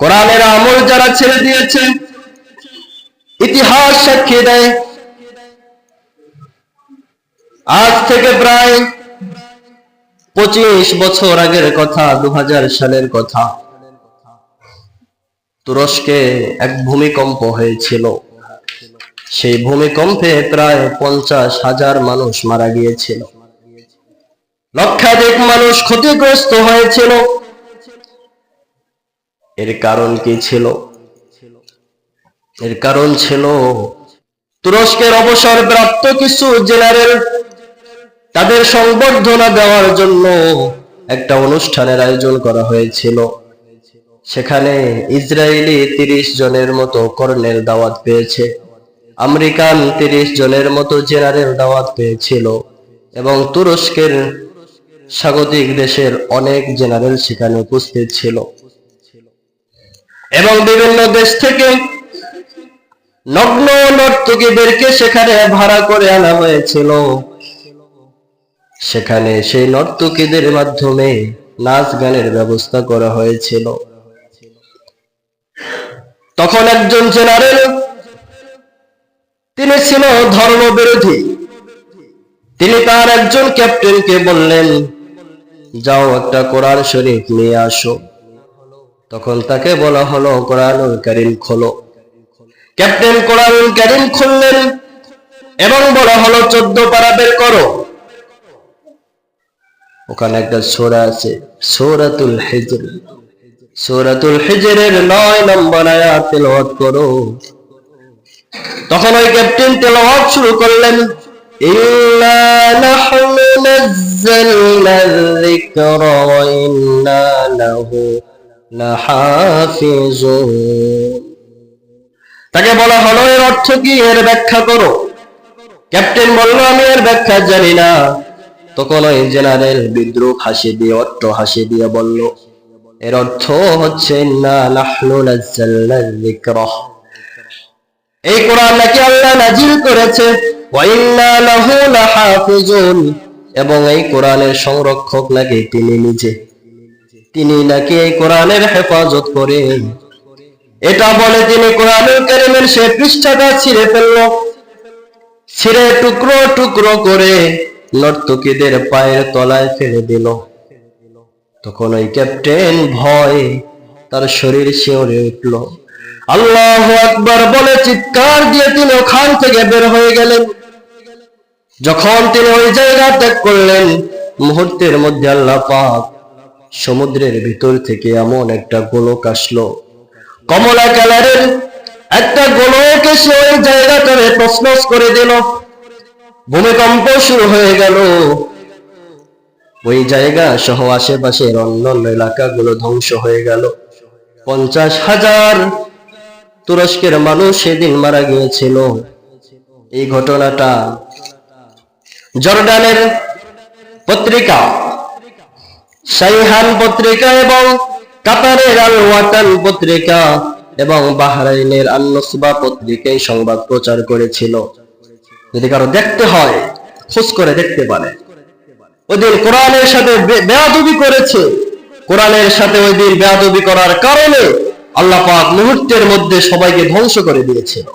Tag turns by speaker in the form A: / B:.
A: কোরআনের আমল যারা ছেড়ে দিয়েছে, ইতিহাস সাক্ষী দেয়। আজ থেকে প্রায় পঁচিশ বছর আগের কথা দু সালের কথা। তুরস্কে এক ভূমিকম্প হয়েছিল। সেই ভূমিকম্পে প্রায় পঞ্চাশ হাজার মানুষ মারা গিয়েছিল। লক্ষাধিক মানুষ ক্ষতিগ্রস্ত হয়েছিল। এর কারণ কি ছিল? এর কারণ ছিল তুরস্কের অবসর প্রাপ্ত কিছু জেনারেল তাদের সংবর্ধনা দেওয়ার জন্য একটা অনুষ্ঠানের আয়োজন করা হয়েছিল। সেখানে ইসরায়েলি তিরিশ জনের মতো কর্নেল দাওয়াত পেয়েছে, আমেরিকান তিরিশ জনের মতো জেনারেল দাওয়াত পেয়েছিল এবং তুরস্কের স্বাগতিক দেশের অনেক জেনারেল সেখানে উপস্থিত ছিল। এবং বিভিন্ন দেশ থেকে নগ্ন নর্তকীদেরকে সেখানে ভাড়া করে আনা হয়েছিল। সেখানে সেই নর্তকীদের মাধ্যমে নাচ গানের ব্যবস্থা করা হয়েছিল। তখন একজন জেনারেল, তিনি ছিল ধর্ম বিরোধী তিনি তার একজন ক্যাপ্টেনকে বললেন, যাও একটা কোরআন শরীফ নিয়ে আসো। তখন তাকে বলা হলো, কোরআনুল কারিম খোলো। ক্যাপ্টেন কোরআনুল কারিম খুললেন এবং বলা হলো, চোদ্দ পারা বের করো। ওখানে একটা সোরা আছে, সৌরাতুল হিজর। সৌরাতুল হিজরের নয় নম্বর আয়াত তেলাওয়াত করো। তখন ওই ক্যাপ্টেন তেলাওয়াত শুরু করলেন, ইন্না নাহনু নাযালনা যিকরা ওয়া ইন্না লাহু তাকে বলা হলো, এর অর্থ কি? এর ব্যাখ্যা করো। ক্যাপ্টেন বলল, আমি এর ব্যাখ্যা জানি না। তখন ওই জেনারেল বিদ্রুপ হাসি দিয়ে, অট্ট হাসি দিয়ে বলল, এর অর্থ হচ্ছে না এই কোরআন নাকি আল্লাহ নাজিল করেছে। এবং এই কোরআনের সংরক্ষক নাকি তিনি নিজে। তিনি নাকি এই কোরআনের হেফাজত করেন এটা বলে তিনি কোরআনুল কারীমের সে পৃষ্ঠাটা ছিঁড়ে ফেলল। ছিঁড়ে টুকরো টুকরো করে নর্তকীদের পায়ের তলায় ফেলে দিল। তখন ওই ক্যাপ্টেন ভয় তার শরীর শিওরে উঠল। আল্লাহ আকবার বলে চিৎকার দিয়ে তিনি ওখান থেকে বের হয়ে গেলেন। যখন তিনি ওই জায়গা ত্যাগ করলেন, মুহূর্তের মধ্যে আল্লাহ পাক সমুদ্রের ভিতর থেকে এমন একটা গোলক আসলো। কমলা কালারের একটা গোলক এসে ওই জায়গাটারে তসনস করে দিল। ভূমিকম্প শুরু হয়ে গেল। ওই জায়গা সহ আশেপাশের অন্যান্য এলাকাগুলো ধ্বংস হয়ে গেল। পঞ্চাশ হাজার তুরস্কের মানুষ সেদিন মারা গিয়েছিল। এই ঘটনাটা জর্ডানের পত্রিকা সাইহান পত্রিকা এবং কাতারের আল ওয়াতান পত্রিকা এবং বাহরাইনের আল নসবা পত্রিকায় সংবাদ প্রচার করেছিল। যদি কারও দেখতে হয়, খোঁজ করে দেখতে পারে। ওদের কোরআনের সাথে বেয়াদবি করেছে। কোরআনের সাথে ওই দিন বেয়াদবি করার কারণে আল্লাহ পাক মুহূর্তের মধ্যে সবাইকে ধ্বংস করে দিয়েছিল।